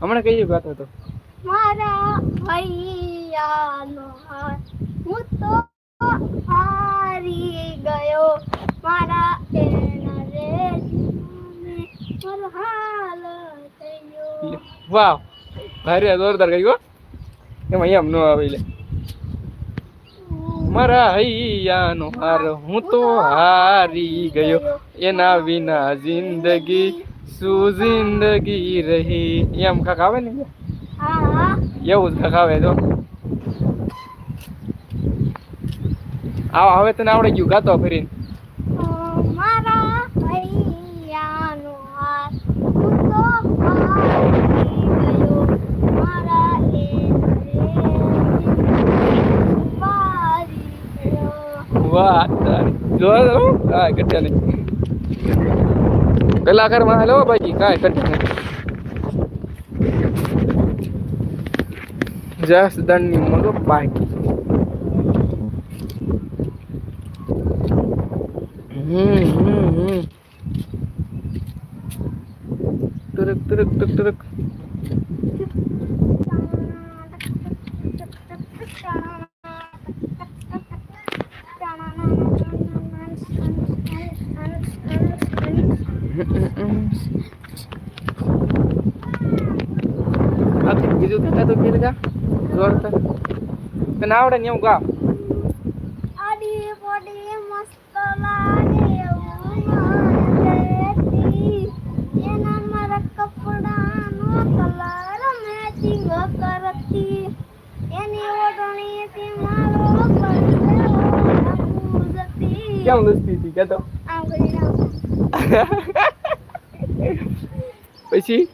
હમણાં કઈ ગાતો હતો? મારા ભૈયાનો હાર હું તો હારી ગયો. મારા એના રે હાલ થયો. વાહ ભારે જોરદાર ગયો એમ એમ ન આવે લે. મારા હૈયાનો હાર હું તો હારી ગયો. એના વિના જિંદગી શું જિંદગી રહી? એમ કાક આવે ને એવું જ કાક આવે તો. આવો હવે તને આવડે ગયું ગાતો ફરીને. વાહ તારી. જો આ ગટ્યા નહીં કલાકારમાં હાલો બાકી કાંઈ ઘટ્યા નહીં જસ દંડની મગો બાકી હમ તુરક તુરક તુક તુરક આ તો બીજું કઈ કાતો ગીત ગા જોરદાર તને આવડે ને એવું ગા આડી પોડી મસ્ત લાગે એવું માનતી. એના મારા કપડાનો કલર મેચિંગ કરતી એની ઓઢણીથી મારો પરસેવો પૂરતી. કેમ દોસ્તી હતી કરીને આમ. પછી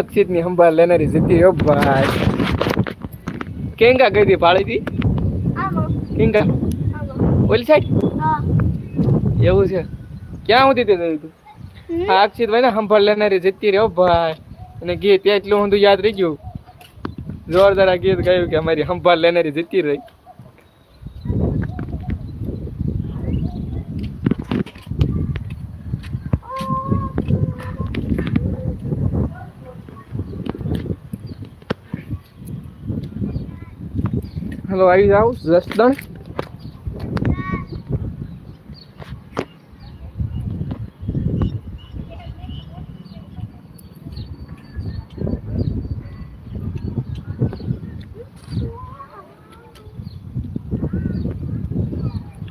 અક્ષિતની સંભાળ લેનારી જતી રહ્યો ભાઈ. કેંગા ગઈ હતી પાળી હતી કેંગા? ઓલી સાઈડ? એવું છે? ક્યાં સુધી તે ગયું તું હા અક્ષિત ભાઈ ને સંભાળ લેનારી જતી રહ્યો ભાઈ. અને ગીત એટલું ઊંધું યાદ રહી ગયું. જોરદાર આ ગીત ગાયું કે અમારી સંભાળ લેનારી જતી રહી. હલો આવી જાવ જસદણ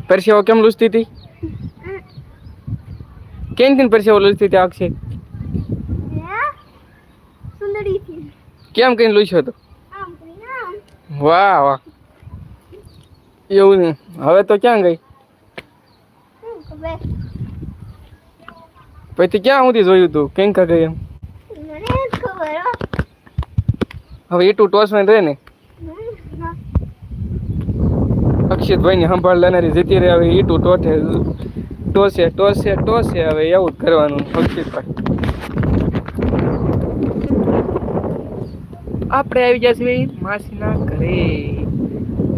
પરસેવો કેમ લૂસતી હતી? કેમ કેમ પરસેવો લૂસતી હતી અક્ષય કેમ કઈ લૂસ્યો હતો? વાહ વાહ. એવું ને. હવે તો ક્યાં ગઈ? પછી ક્યાં સુધી જોયું તું? કેમ કા ગઈ એમ? મને જ ખબર હવે એટલું ટોચમાં રહે ને. અક્ષિતભાઈ ની સંભાળ લેનારી જીતી રહે. હવે ઈટું ટોઠે ટોસે ટોસે ટોસે. હવે એવું જ કરવાનું અક્ષિતભાઈ. આપણે આવી ગયા છીએ માસીના ઘરે.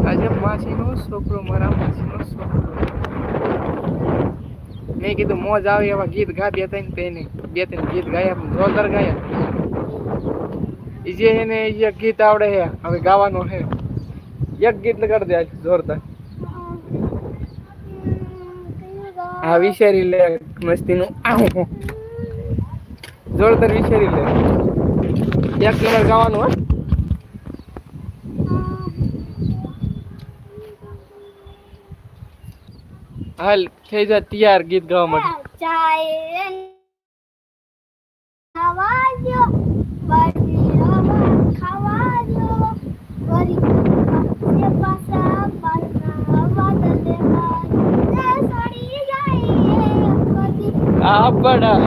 આજે માસીનો છોકરો, મારા માસીનો છોકરો. મેં કીધું મોજ આવે એવા ગીત ગા બે ત્રણ તેને. બે ત્રણ ગીત ગાયા જોરદાર ગાયા. જે એને એક ગીત આવડે છે હવે ગાવાનું છે એક ગીત લગાડી દે જોરદાર. આ વિચારી લે મસ્તીનું. આવું જોરદાર વિચારી લે. એક નંબર ગાવાનું, હા. હાલ થઈ જા તૈયાર ગીત ગાવા માટે. આપણા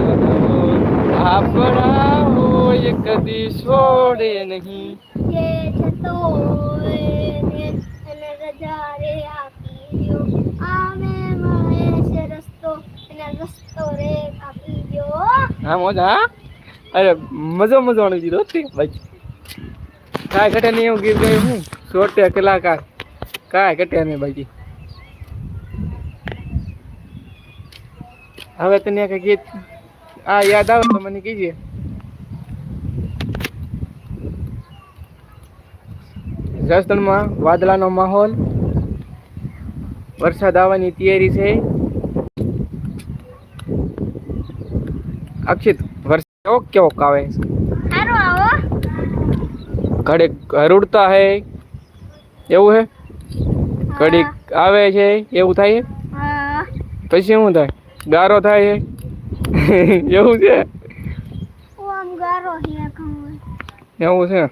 આપણા હોય કદી છોડે નહીં. હા અરે, મજો મજો ગીત હોતી ભાઈ કાંઈ ઘટે નહીં હવે તને કઈ ગીત, આ યાદ આવે તો મને કીજે. વાદળા વાદળાનો માહોલ. વરસાદ આવવાની તૈયારી છે. અક્ષિત વરસાદ કેવો કેવો? આવે હારો આવો. ઘડીક હરુડતા હે એવું હે? ઘડીક આવે છે એવું થાય પછી શું થાય? ગારો થાય છે એવું છે? એવું છે એમ.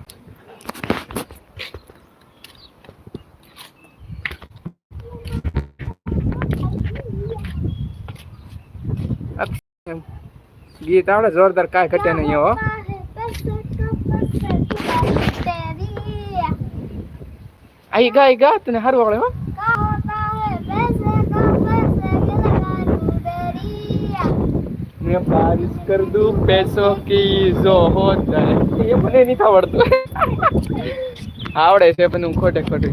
ગીત આવડે જોરદાર કાંઈ ઘટે નહીં હો આઈ ગા આઈ ગા તને હારું આવડે હો मैं बारिश कर दूं पैसों की जो हो जाए ये મને નહીં આવડતું આવડે છે પણ હું ખોટે ખોટે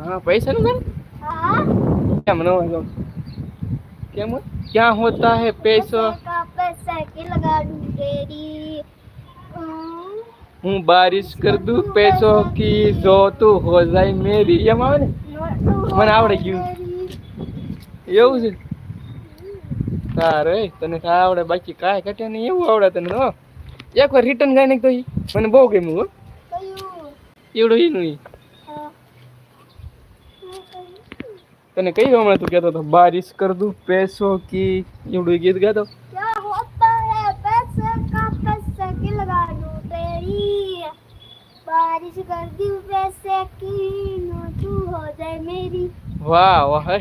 હા પૈસા નું કેમ ન હોય કેમ ક્યાં હોતા હે પૈસો હું બારિશ કર દઉં પૈસો કી જો તું હો જાય મેરી એમ આવે ને મને આવડે ગયું. એવું છે સારું તને આવડે બાકી કાંઈ ઘટે નહીં એવું આવડે તને હો એક વાર રિટર્ન ગાઈ નાખ તો. મને બહુ ગમ્યું હો એવડું એનું તને કઈ હમણાં તું કહેતો હતો બારિશ કર દઉં પૈસો કી એવડું ઈ ગીત ગાતો क्या होता है पैसे का पैसे की लगा दूं तेरी बारिश कर दी पैसे की नो तू हो जाए मेरी વાહ વાહ હે.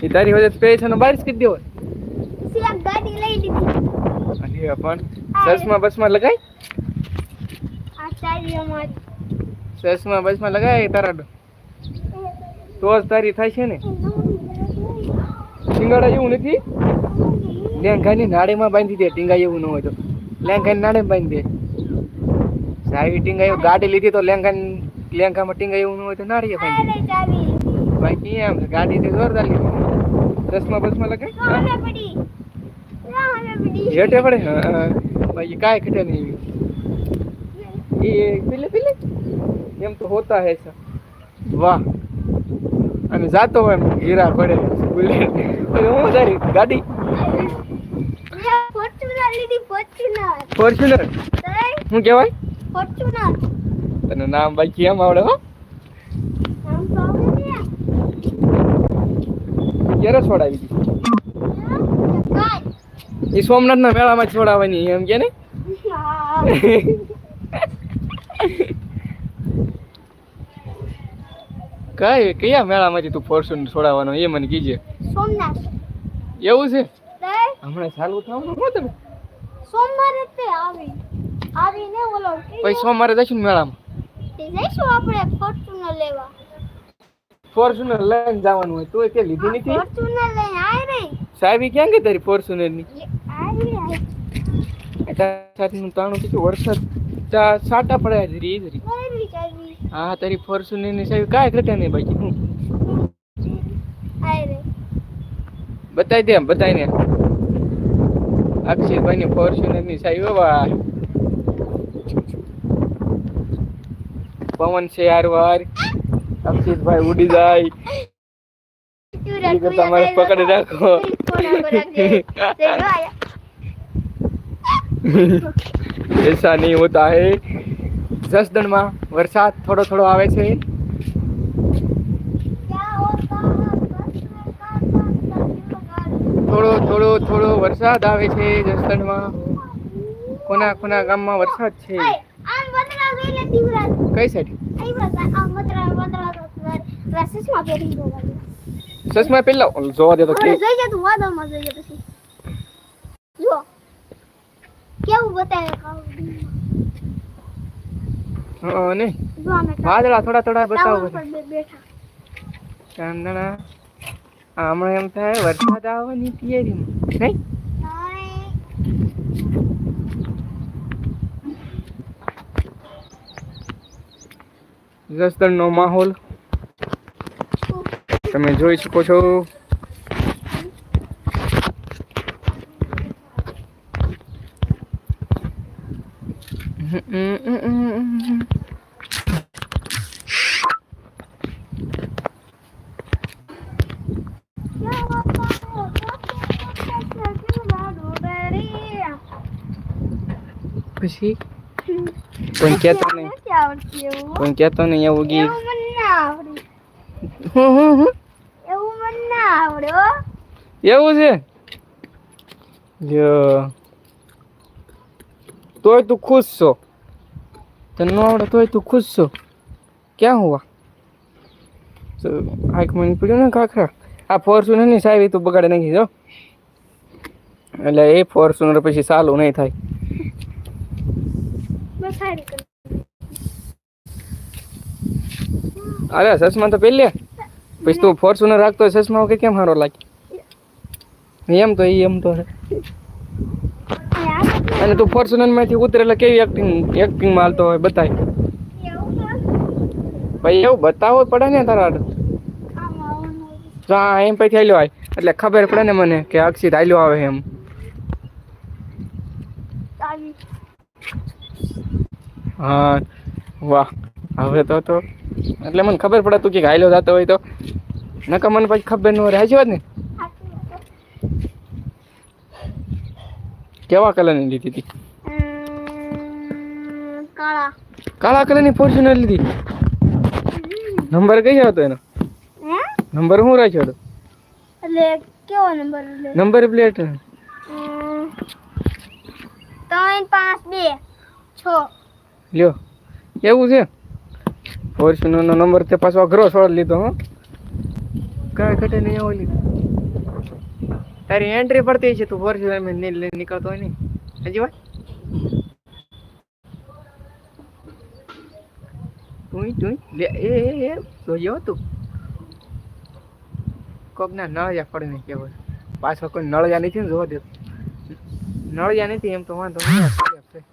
ઈ તારી વજહ પૈસાનો બારિશ કરી દેવો सिर्फ गाड़ी ले ली અરે પણ ચશ્મા બસમાં લગાય आचार्य मत ચશ્મા બસમાં લગાય તારા તો જ તારી થશે ને. ટીંગાડા એવું નથી? લેંઘાની નાળીમાં બાંધી દે, ટીંગા એવું ન હોય તો. લેંઘાની નાળે બાંધી દે. સાહેબ ટીંગા એવું ગાડી લીધી તો લેંઘાની, લેંઘામાં ટીંગા એવું ન હોય તો નાળીએ બાંધી બાકી એમ ગાડી તો જોરદાર લીધી. દસમા બસમાં લગે હેઠે પડે? હા બાકી કાંઈ ખટે નહીં. એ પીલે પીલે? એમ તો હોતા હે સર વાહ. અને જાતો હોય હીરા પડે બુલેટ. હું તારી ગાડી. ફોર્ચ્યુનર શું કહેવાય? ફોર્ચ્યુનર તને નામ બાકી એમ આવડે હો. ક્યારે છોડાવી દીધી? એ સોમનાથ ના મેળામાં છોડાવવાની એમ કે ને? કઈ? કયા મેળામાંથી તું ફોર્ચ્યુન છોડાવવાનો? એ મને કીજે. સોમનાથ. એવું છે? હમણાં ચાલુ થવાનું હું તમે? સોમવારે તે આવી. આવીને ઓલો પછી સોમવારે જઈશું મેળામાં? જઈશું આપણે ફોર્ચ્યુનર લેવા. ફોર્ચ્યુનર લઈને જવાનું હોય તોય તે લીધી નથી? ફોર્ચ્યુનર લઈને આય રે. સાહેબી ક્યાં ગઈ તારી ફોર્ચ્યુનરની આય રે તાણું કીધું વરસાદ ચા સાટા પડ્યા જ રી જ રી. હા તારી ફોર્ચ્યુનર ની સાહેબ કાંઈ ઘટે નહીં બાકી હું આવી રહી બતાવી દે બતાવી ને અક્ષયભાઈ ની ફોર્ચ્યુનર ની સાહેબ વાહ પવન છે યાર વાર અક્ષિતભાઈ ઉડી જાય ઈ તો તમારે પકડી રાખો ऐसा नहीं होता है જસદણમાં વરસાદ થોડો થોડો આવે છે. થોડો થોડો થોડો વરસાદ આવે છે જસદણમાં. કોના કોના ગામમાં વરસાદ છે? કઈ સાઈડ? ચશ્મા પેલા જોવા દે તો કેવું બતાવે હા ને? વાદળા થોડા થોડા બતાવો ચાંદણા. હમણાં એમ થાય વરસાદ આવવાની તૈયારીમાં. નહીં. જસદણનો માહોલ. તમે જોઈ શકો છો. પછી કોઈ કહેતો નહીં. નથી. કોઈ કહેતો નહીં એવું ગીત. એવું મને ના આવડે. હું હું હું? એવું મને ના આવડે હો. એવું છે. તોય તું ખુશ છો? તને ન આવડે તોય તું ખુશ છો? ક્યાં હુઆ તો આંખ મની પડ્યું ને કાખરા આ ફોર્ચ્યુનરની સાહેબ તું બગાડે નાખી જો એટલે એ ફોર્ચ્યુનર પછી સારું નહીં થાય. બસ સારી કરી. અરે ચશ્મા તો પહેલે પછી તું ફોર્ચ્યુનર રાખતો હોય ચશ્મા કે કેમ સારો લાગે? એમ તો એ એમ તો અને તું ફોર્ચ્યુનરમાંથી ઉતરે એટલે કેવી એક્ટિંગ એક્ટિંગમાં હાલતો હોય બતાય. ભાઈ એવું બતાવવું પડે ને તારા આ એમ પછી હાલ્યો હોય એટલે ખબર પડે ને મને કે અક્ષિત હાલ્યો આવે એમ આવી. હા વાહ. હવે તો તો એટલે મને ખબર પડે તું કે ગાયલો જતો હોય તો. નકર મને પછી ખબર ન હોય હાજી વાત ને. કેવા કલરની લીધી હતી? કાળા. કાળા કલરની ફોર્ચ્યુનર લીધી? નંબર કઈ હતો એનો? નંબર શું રાખ્યો હતો? એટલે કેવો નંબર નંબર પ્લેટ. ત્રણ પાંચ બે છ. લ્યો. એવું છે? ફોર્ચ્યુનરનો નંબર તે પાછો અઘરો છોડ લીધો, હો. કાંઈ ઘટે નહીં, આવો લીધો તારી એન્ટ્રી પડતી છે તું ફોર્ચ્યુનર મેં નહીં લઈને નીકળતો હોય નહીં હજી વાત તું તું લે, એ એ એ જોયો તું. કોકના નળિયા ફળ નહીં કેવો પાછો કોઈ નળિયા નથી ને જોવા દે નળિયા નથી એમ તો વાંધો નહીં.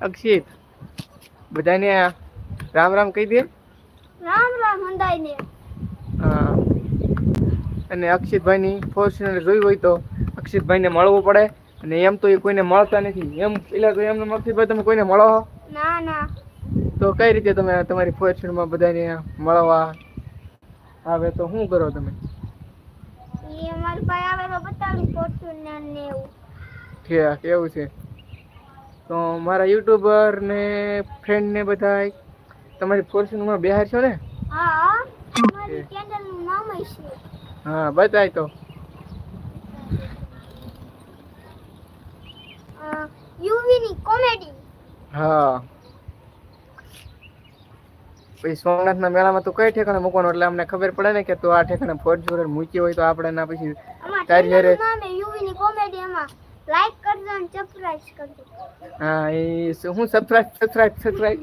અક્ષિત બધાને રામ રામ કહી દે. રામ રામ હંદાઈને હા. અને અક્ષિતભાઈની ફોર્ચ્યુનર જોઈ હોય તો અક્ષિતભાઈને મળવું પડે. અને એમ તો એ કોઈને મળતા નથી. એમ પેલા તો એમને અક્ષિતભાઈ તમે કોઈને મળો છો? ના ના. તો કઈ રીતે તમે તમારી ફોર્ચ્યુનરમાં બધાને મળવા આવે તો શું કરો તમે? એ મારી પાસે આવેલો બતાવું ફોર્ચ્યુનર ને એવું. કે કેવું છે. તો મારા યુટ્યુબર ને ફ્રેન્ડ ને બધા તમારી ફોર્ચ્યુનરમાં બિહાર છો ને? હા બતાય તો. યુવી ની કોમેડી હા. પછી સોમનાથના મેળામાં તું કઈ ઠેકાણે મૂકવાનો એટલે અમને ખબર પડે ને કે તો આ ઠેકાણે ફોર્ચ્યુનર મૂકી હોય તો આપણે ના પછી તારી કોમેડી એમાં. લાઈક કરજો અને સબસ્ક્રાઇબ કરજો. હા એ હું સબસ્ક્રાઇબ સબસ્ક્રાઇબ સબસ્ક્રાઇબ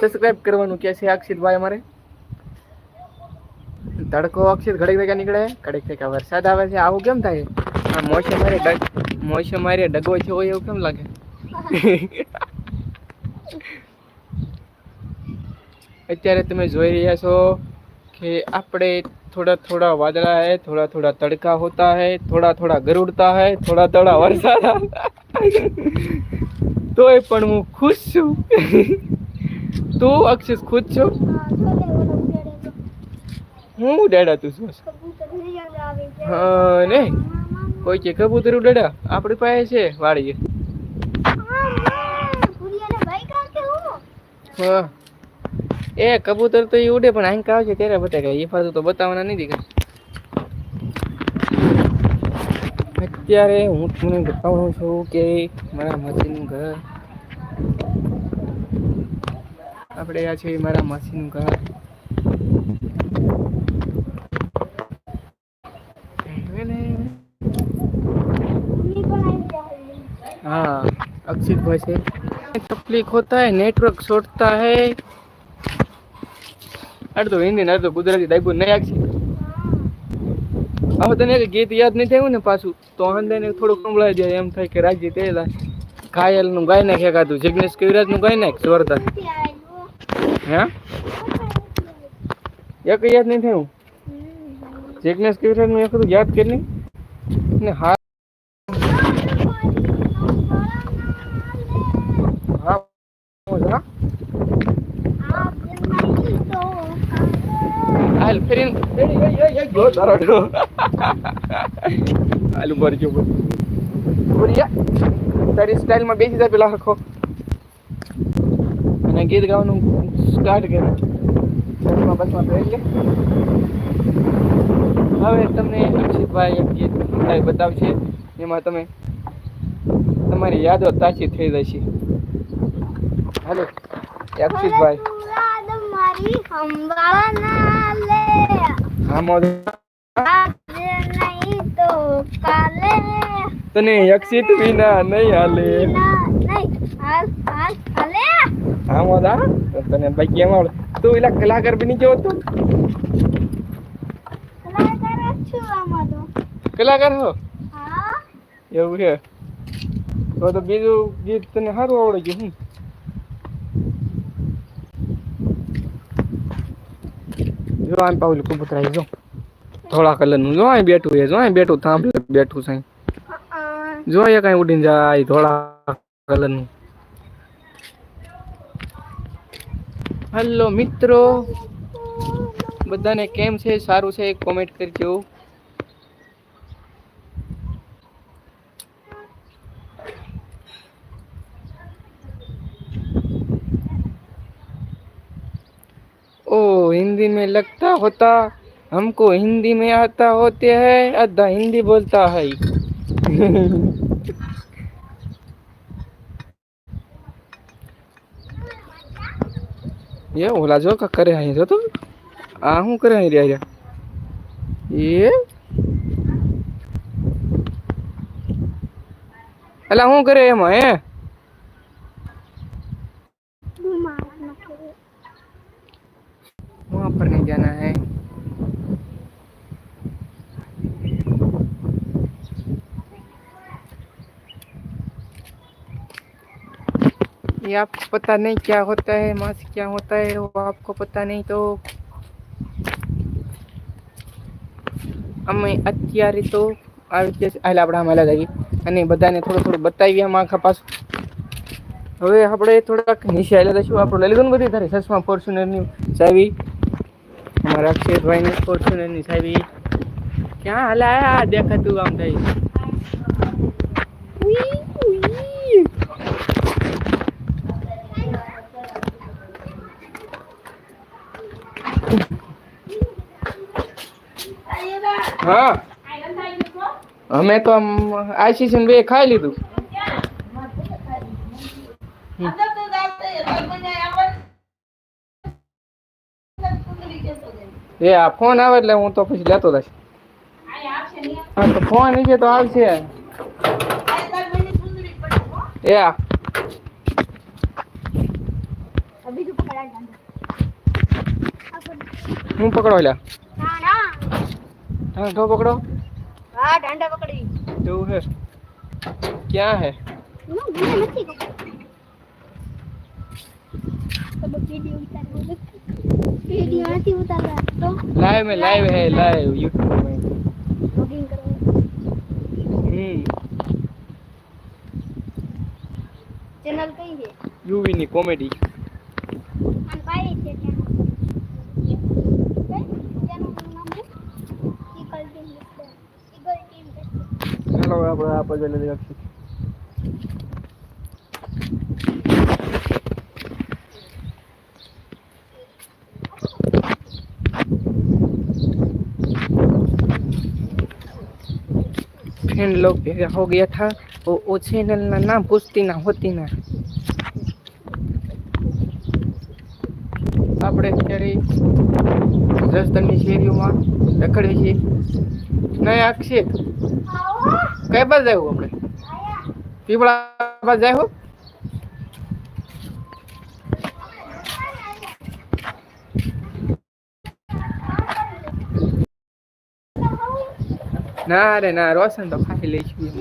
સબસ્ક્રાઇબ કરવાનું કે છે અક્ષિતભાઈ અમારે? તડકો અક્ષિત ઘડીક ભેગા નીકળે? ઘડીક ભેગા વરસાદ આવે છે આવું કેમ થાય? આ મોસમ મારે ડગ મોસમ મારે ડગો છે હોય એવું કેમ લાગે? અત્યારે તમે જોઈ રહ્યા છો કે આપણે थोड़ा थोड़ा वादला है थोड़ा थोड़ा तड़का होता है थोड़ा थोड़ा गरुड़ता है थोड़ा थोड़ा वरसाद आता તોય પણ હું ખુશ છું તું અક્ષિત ખુશ છો હા છોલે ઓલો ઉડાડે તો હું ઉડાડા તું છું કબૂતર રિયલ આવે છે હા ને કોઈ કે કબૂતર ઉડાડા આપણી પાસે છે વાડીએ ભૂરિયાને ભાઈ કાં કે હું હા એ કબૂતર તો એ ઉડે, પણ આંખ આવે છે ત્યારે બતાવે એ ફાતું તો બતાવવાના નહીં દીકરા અત્યારે હું તમને બતાવું છું કે મારા મસીનું ઘર આપણે આ છે મારા મસીનું ઘર. હા, અક્ષિતભાઈ છે. તકલીફ હોતા હે નેટવર્ક છોડતા હે. અડધું હિન્દી ને ગુજરાતી ડાયબુ નહીં આખી હવે તને એક ગીત યાદ નહીં થયું ને પાછું? તો હંદાઈને થોડુંક સંભળાઈ જાય, એમ થાય કે રાજી તેલા. ખાયલનું ગાય નાખે કાતું જિગ્નેશ કવિરાજનું ગાય નાખ, જોરદાર. હે? એક યાદ નહીં થયું જિગ્નેશ કવિરાજનું એક યાદ કરી ને હા તારો હાલ ઉપર જો બોલિયા તારી સ્ટાઇલમાં બેસી જા પેલા હરખો અને ગીત ગાવાનું સ્ટાર્ટ કર બસમાં પહેરી હવે તમને અક્ષિતભાઈ એમ ગીત બતાવશે એમાં તમે તમારી યાદો તાજી થઈ જશે હાલો અક્ષિતભાઈ મારી સંભાળના લે હા કાલે તને અક્ષિત વિના નહીં હાલે ના નહીં હાલ. હાલ હાલે હા મોદા? તને ભાઈ કેમ આવડે? તું એલા કલાકાર બની ગયો તો કલાકાર હો એવું છે? તો તો બીજું ગીત તને સારું આવડે ગયું હું જો આમ પાવલું કબૂતરા જો ધોળા કલરનું જો અહીં બેઠું છે જો અહીં બેઠું થાંભલે બેઠું છે અહીં. અ, જો અહીંયા કાંઈ ઉડીને જાય ધોળા કલરનું હેલો મિત્રો બધાને કેમ છે સારું છે કોમેન્ટ કરજો ओ हिंदी में लगता होता हमको हिंदी में आता होते है अद्धा हिंदी बोलता है। ये ओला जो का करे है जो तो आहू करे है रिया ये? अला हूँ करे हम मैं वहाँ पर नहीं जाना है। ये आपको पता नहीं क्या होता है मास क्या होता है वो आपको पता नहीं तो અમે અત્યારે તો આવી ગયા છે હાલ આપણે આમાં લગાવી અને બધાને થોડું થોડું બતાવી આમાં આખા પાછું હવે આપણે થોડાક નીચે આવેલા દઈશું આપણું લઈ લીધું ને બધી તારી સસમા ફોર્ચ્યુનરની ચાવી અમારા અક્ષયભાઈની ફોર્ચ્યુનરની ચાવી ક્યાં હલાયા દેખાતું આમ થાય હા. અમે તો આમ ને બે ખાઈ લીધું. એ આ ફોન આવે એટલે હું તો પછી લેતો જઈશ હા તો ફોન છે તો આવશે. એ આ. આ. આ. હું પકડો લ્યા. ढंडो पकड़ो। हाँ डंडा पकड़ी। तो दो है क्या है? लाइव में लाइव है लाइव यूट्यूब में। चैनल हम्म। कहीं है? यूवी नहीं कॉमेडी ચાલો આપણે આ પગે લઈ રાખીએ फ्रेंड लोग भेगा हो गया था वो वो चैनल ना नाम पूछती ना होती ना આપણે અત્યારે જસદણની શેરીઓમાં રખડીએ છીએ નહીં અક્ષિત આવો કઈ બાજુ જાય આપણે આયા પીપળા બાજુ જાય હો ના રે ના રોશન તો ખાઈ લઈશું એમ.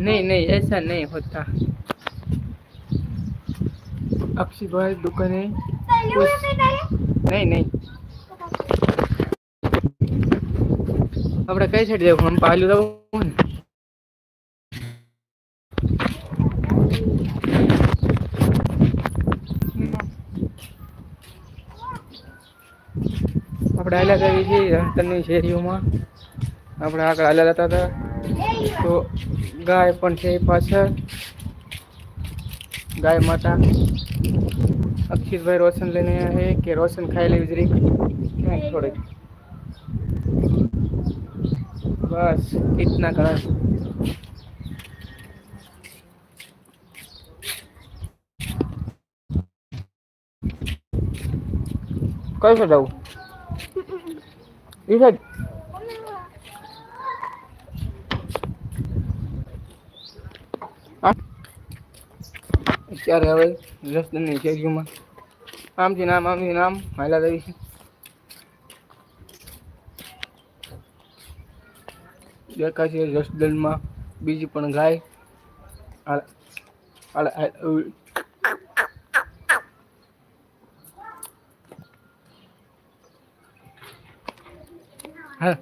नहीं नहीं ऐसा नहीं होता अक्षय भाई दुकान है नहीं नहीं આપણે કઈ સાઈડ જવું? આમ પાલું ને? આપણે હાલ્યા કરીએ છીએ રણતરની શેરીઓમાં. આપણે આગળ હાલ્યા જતા હતા. તો ગાય પણ છે પાછળ. ગાય માતા. અક્ષિતભાઈ રોશન લઈને છે. કે રોશન ખાઈ લેવી જરી થોડીક. બસ ઇતના ઘણા કઈ છે જવું ઈ સાઈડ અત્યારે હવે જસદણની શેરીઓમાં આમથી નામ આમથી નામ હાલા રહી છે દેખાય છે બીજી પણ ગાય. હાલ- હાલ- હાલ- હા.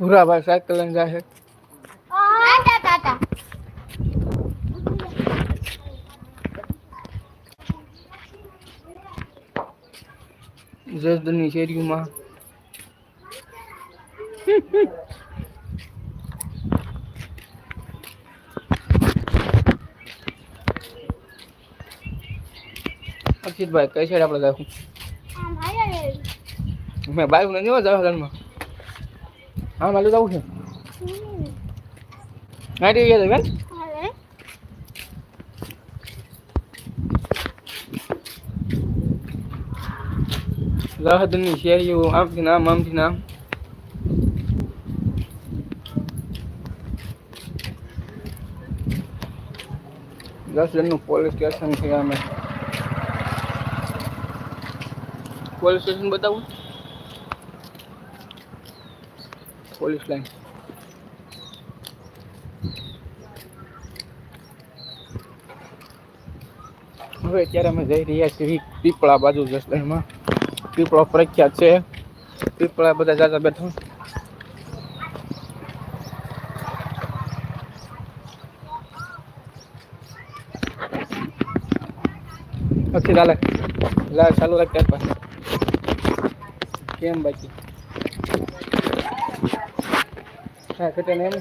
ભૂરા ભાઈ સાયકલ લઈને જાય જસદણની શેરીઓમાં. અક્ષિતભાઈ કઈ સાઈડ આપણે રે. મેં બાઈક નથી જવા જવાહરલાલમાં હા મારે જવું છે. ગાડી ગયા બેન લહદની શેરીઓ આમથી નામ આમથી નામ જસદણનું પોલીસ સ્ટેશન છે અમે પોલીસ સ્ટેશન બતાવું પોલીસ લાઈન હવે અત્યારે અમે જઈ રહ્યા છીએ પીપળા બાજુ જસદણમાં. પીપળો પ્રખ્યાત છે. પીપળા બધા જાજા બેઠા. અક્ષી લાલે લા ચાલુ રાખ ત્યાર પાસે કેમ બાકી? હા કટે એમ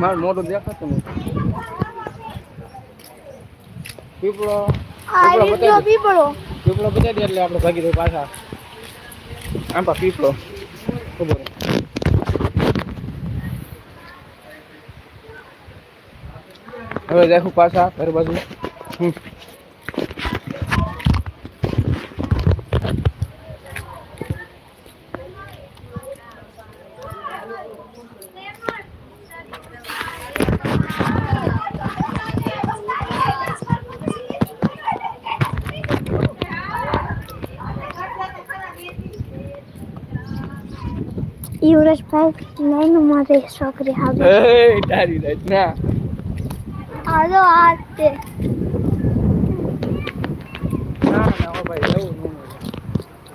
મારું મોઢું દેખાતું નથી. પીપળો પીપળો. પીપળો. પીપળો દે એટલે આપણે ભાગી દઉં પાછા. આમ પા પીપળો ખબર હવે દેખું પાછા ઘર બાજુ હમ. નહીં નું મારે છોકરી હાગે એ તારી રાત ના. આજો આ તે. એવું નું હોય.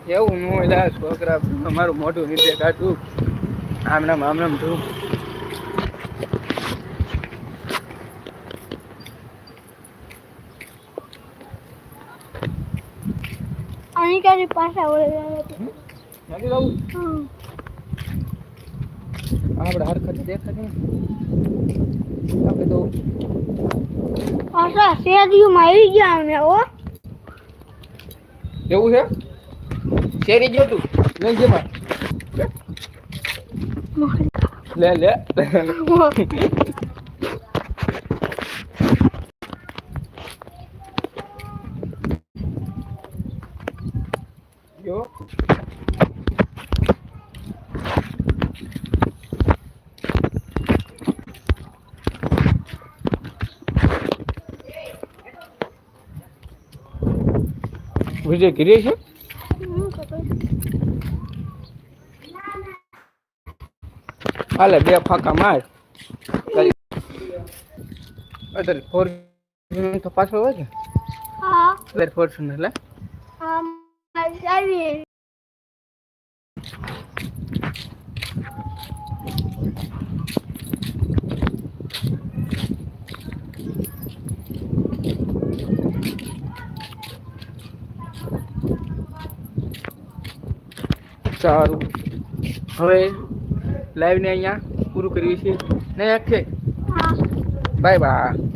એવું ન હોય લા છોકરા અમારું મોટું નીચે કાઢું. આમ આમનામ આમ નામ તું આની કારી પાછા ઓળે નથી જવું? આપણે હરખત દેખાય આપણે તો પાછા માં આવી ગયા અમે હો. એવું છે? શેરી ગયો તું? લઈ જેમાં? લે લે જો વિજય ઘીરે છે? હાલે બે ફાકા માર. અત્યારે ફોર તો પાછળ હોય ને હા. ફોર્ચ્યુનર લે. હા સારું હવે લાઈવ ને અહીંયા પૂરું કરીએ છીએ. ને આખે. Bye bye